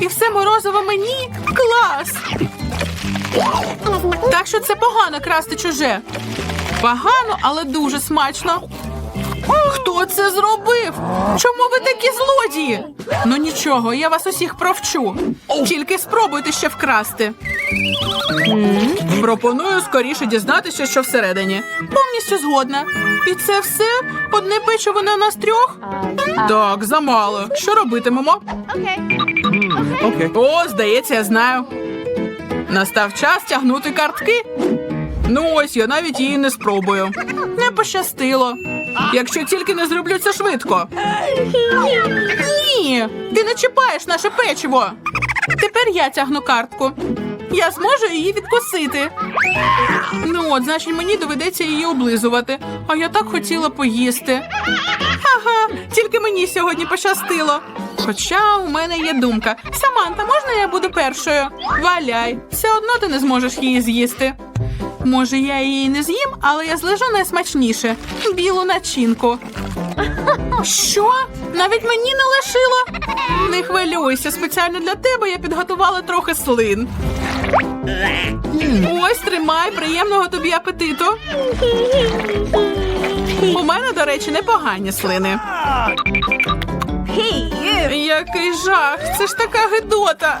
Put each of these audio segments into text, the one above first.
І все морозиво мені. Клас. Так що це погано красти чуже. Погано, але дуже смачно. Хто це зробив? Чому ви такі злодії? Ну нічого, я вас усіх провчу. Тільки спробуйте ще вкрасти. Пропоную скоріше дізнатися, що всередині. Повністю згодна. І це все? Одне печиво на нас трьох? Так, замало. Що робитимемо? Okay. О, здається, я знаю. Настав час тягнути картки. Ну ось я навіть її не спробую. Не пощастило. Якщо тільки не зроблю це швидко. Ні, ти не чіпаєш наше печиво. Тепер я тягну картку. Я зможу її відкусити. Ну от, значить, мені доведеться її облизувати. А я так хотіла поїсти. Ага, тільки мені сьогодні пощастило. Хоча у мене є думка. Саманта, можна я буду першою? Валяй, все одно ти не зможеш її з'їсти. Може, я її не з'їм, але я злежу найсмачніше білу начинку. Що? Навіть мені не лишило? Не хвилюйся, спеціально для тебе я підготувала трохи слин. Ось тримай, приємного тобі апетиту. У мене, до речі, непогані слини. Який жах! Це ж така гидота.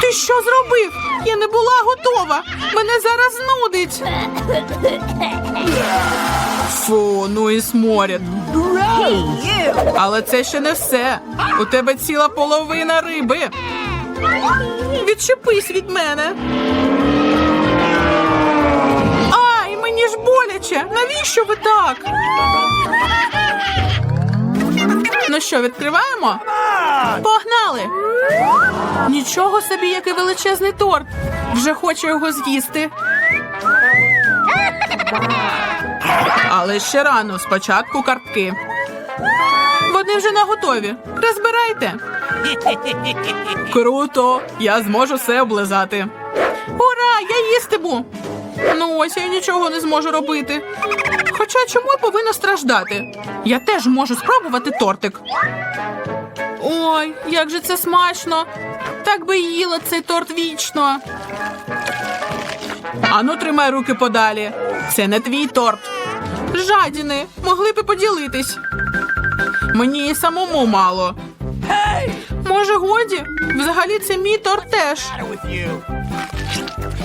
Ти що зробив? Я не була готова. Мене зараз нудить. Фу, ну і сморід. Але це ще не все. У тебе ціла половина риби. Відчепись від мене. Ай, мені ж боляче. Навіщо ви так? Ну що, відкриваємо? Погнали! Нічого собі, який величезний торт. Вже хочу його з'їсти. Але ще рано, спочатку картки. Вони вже наготові. Розбирайте. Круто! Я зможу все облизати. Ура! Я їстиму! Ну ось я нічого не зможу робити. Хоча чому я повинна страждати? Я теж можу спробувати тортик. Ой, як же це смачно! Так би їла цей торт вічно. Ану, тримай руки подалі. Це не твій торт. Жадіни, могли б і поділитись. Мені і самому мало. Може, годі? Взагалі це мій торт теж.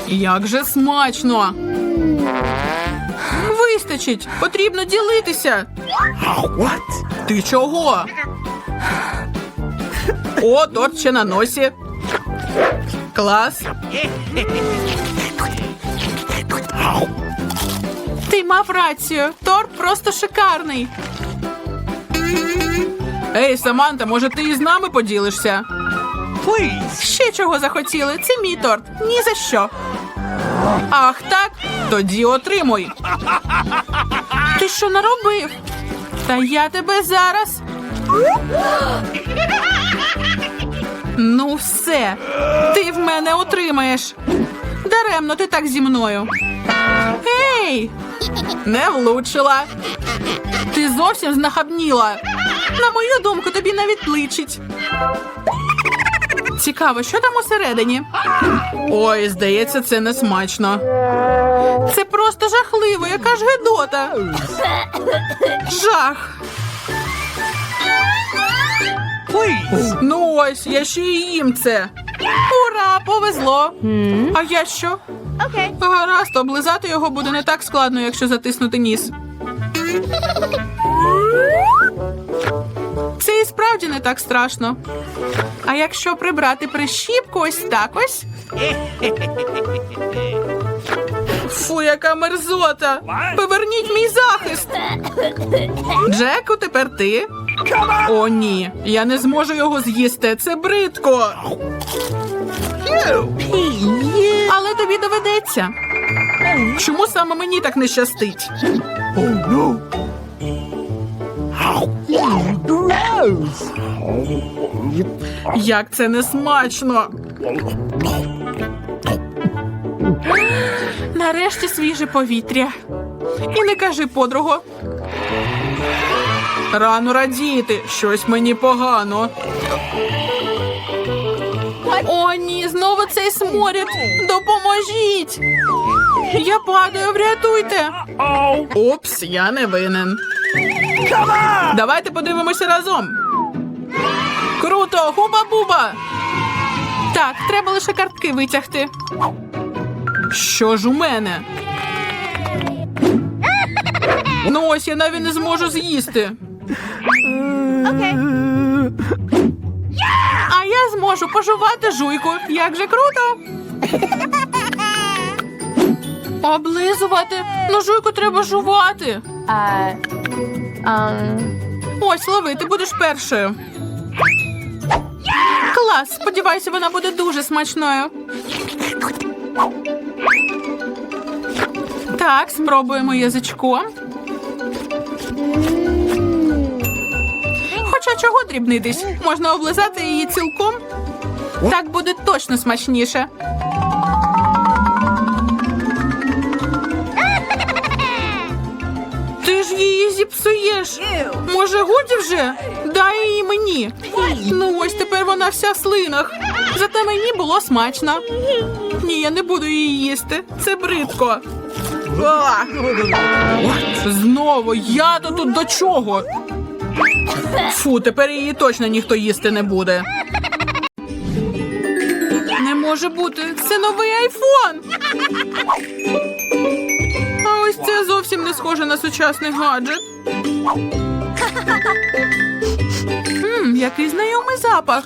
Як же смачно. Вистачить, потрібно ділитися. What? Ти чого? О, торт ще на носі. Клас. Ти мав рацію. Торт просто шикарний. Ей, Саманта, може ти із нами поділишся? Please! Ще чого захотіли? Це мій торт. Ні за що. Ах, так? Тоді отримуй. Ти що наробив? Та я тебе зараз. Ну, все. Ти в мене отримаєш. Даремно ти так зі мною. Ей! Не влучила. Ти зовсім знахабніла. На мою думку, тобі навіть личить. Цікаво, що там усередині? Ой, здається, це не смачно. Це просто жахливо, яка ж гидота. Жах. Please! Ну ось, я ще й їм це. Ура, повезло. А я що? Okay. Гаразд, облизати його буде не так складно, якщо затиснути ніс. Це і справді не так страшно. А якщо прибрати прищіпку ось так ось. Фу, яка мерзота! Поверніть мій захист! Джеку, тепер ти. О, ні, я не зможу його з'їсти. Це бридко. Але тобі доведеться. Чому саме мені так не щастить? Як це не смачно. Нарешті свіже повітря. І не кажи, подруго. Рано радіти, щось мені погано. О, ні, знову цей сморід. Допоможіть. Я падаю, врятуйте. Упс, я не винен. Давайте подивимося разом. Круто, хуба-буба. Так, треба лише картки витягти. Що ж у мене? Ну ось я навіть не зможу з'їсти. Okay. А я зможу пожувати жуйку. Як же круто. Облизувати. Ну жуйку треба жувати. Uh, um, Ось, лови, ти будеш першою. Клас, сподіваюся, вона буде дуже смачною. Так, спробуємо язичком. Хоча чого дрібнитись? Можна облизати її цілком. Так буде точно смачніше. Ти ж її зіпсуєш. Може, годі вже? Дай її мені. Ну ось тепер вона вся в слинах. Зате мені було смачно. Ні, я не буду її їсти. Це бридко. Знову я то тут до чого? Фу, тепер її точно ніхто їсти не буде. Не може бути. Це новий айфон. А ось це зовсім не схоже на сучасний гаджет. Мм, який знайомий запах.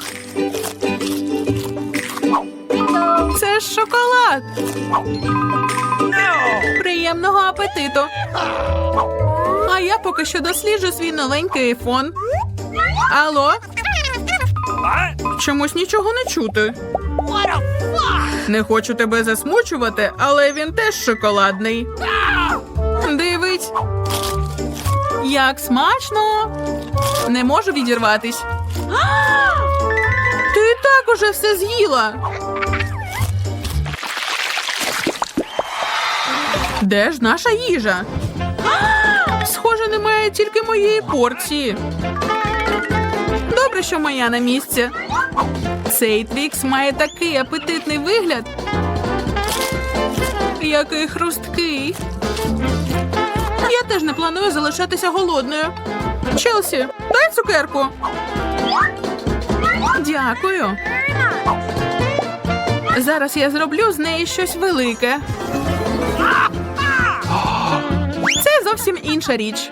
Це ж шоколад. Приємного апетиту. А я поки що досліджу свій новенький айфон. Алло? Чомусь нічого не чути. Не хочу тебе засмучувати, але він теж шоколадний. Дивись. Як смачно. Не можу відірватись. Ти так уже все з'їла. Де ж наша їжа? Немає тільки моєї порції. Добре, що моя на місці. Цей твікс має такий апетитний вигляд. Який хрусткий. Я теж не планую залишатися голодною. Челсі, дай цукерку. Дякую. Зараз я зроблю з неї щось велике. Це зовсім інша річ.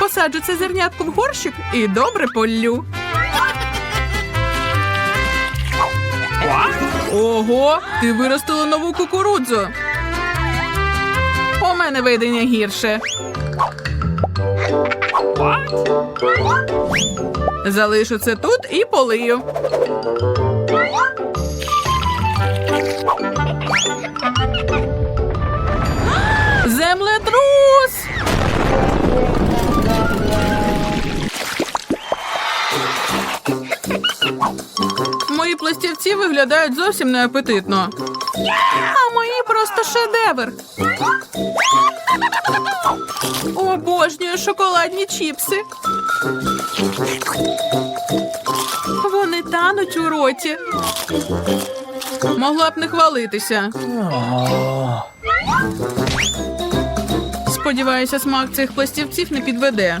Посаджу це зернятко в горщик і добре поллю. Ого, ти виростила нову кукурудзу. У мене видення гірше. Залишу це тут і полию. Виглядають зовсім неапетитно. А мої просто шедевр. Обожнюю шоколадні чіпси. Вони тануть у роті. Могла б не хвалитися. Сподіваюся, смак цих пластівців не підведе.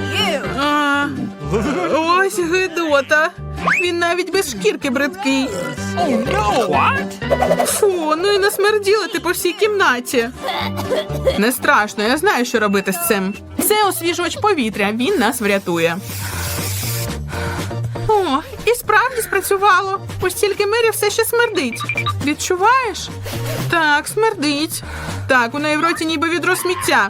ось гидота. Він навіть без шкірки бридкий. Фу, ну і насмерділи ти по всій кімнаті. Не страшно, я знаю, що робити з цим. Це освіжувач повітря, він нас врятує. О, і справді спрацювало. Ось тільки мирі все ще смердить. Відчуваєш? Так, смердить. Так, у неї в роті ніби відро сміття.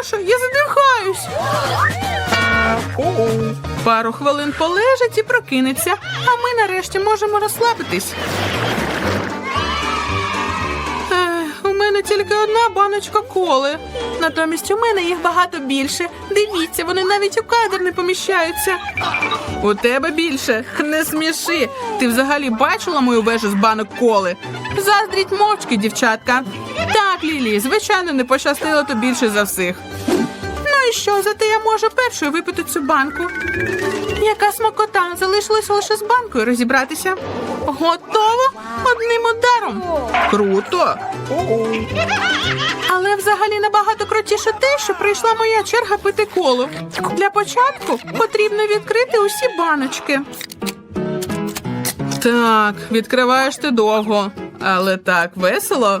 Прошу, я задихаюсь. Пару хвилин полежить і прокинеться, а ми нарешті можемо розслабитись. Мене тільки одна баночка коли. Натомість у мене їх багато більше. Дивіться, вони навіть у кадр не поміщаються. У тебе більше. Не сміши. Ти взагалі бачила мою вежу з банок коли? Заздріть мовчки, дівчатка. Так, Лілі, звичайно, не пощастило то більше за всіх. Ну і що, зате я можу першою випити цю банку. Яка смакота, залишилося лише з банкою розібратися. Готово одним ударом. Круто. Але взагалі набагато крутіше те, що прийшла моя черга пити колу. Для початку потрібно відкрити усі баночки. Так, відкриваєш ти довго, але так весело.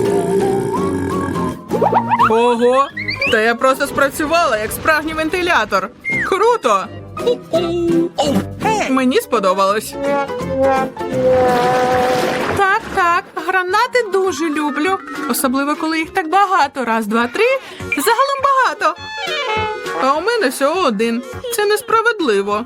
Ого, та я просто спрацювала як справжній вентилятор. Круто! Мені сподобалось. Так, так, гранати дуже люблю. Особливо, коли їх так багато. Раз, два, три. Загалом багато. А у мене всього один. Це несправедливо.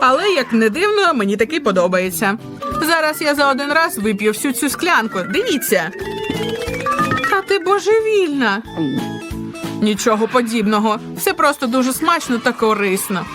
Але як не дивно, мені таки подобається. Зараз я за один раз вип'ю всю цю склянку. Дивіться. Та ти божевільна. Нічого подібного. Все просто дуже смачно та корисно.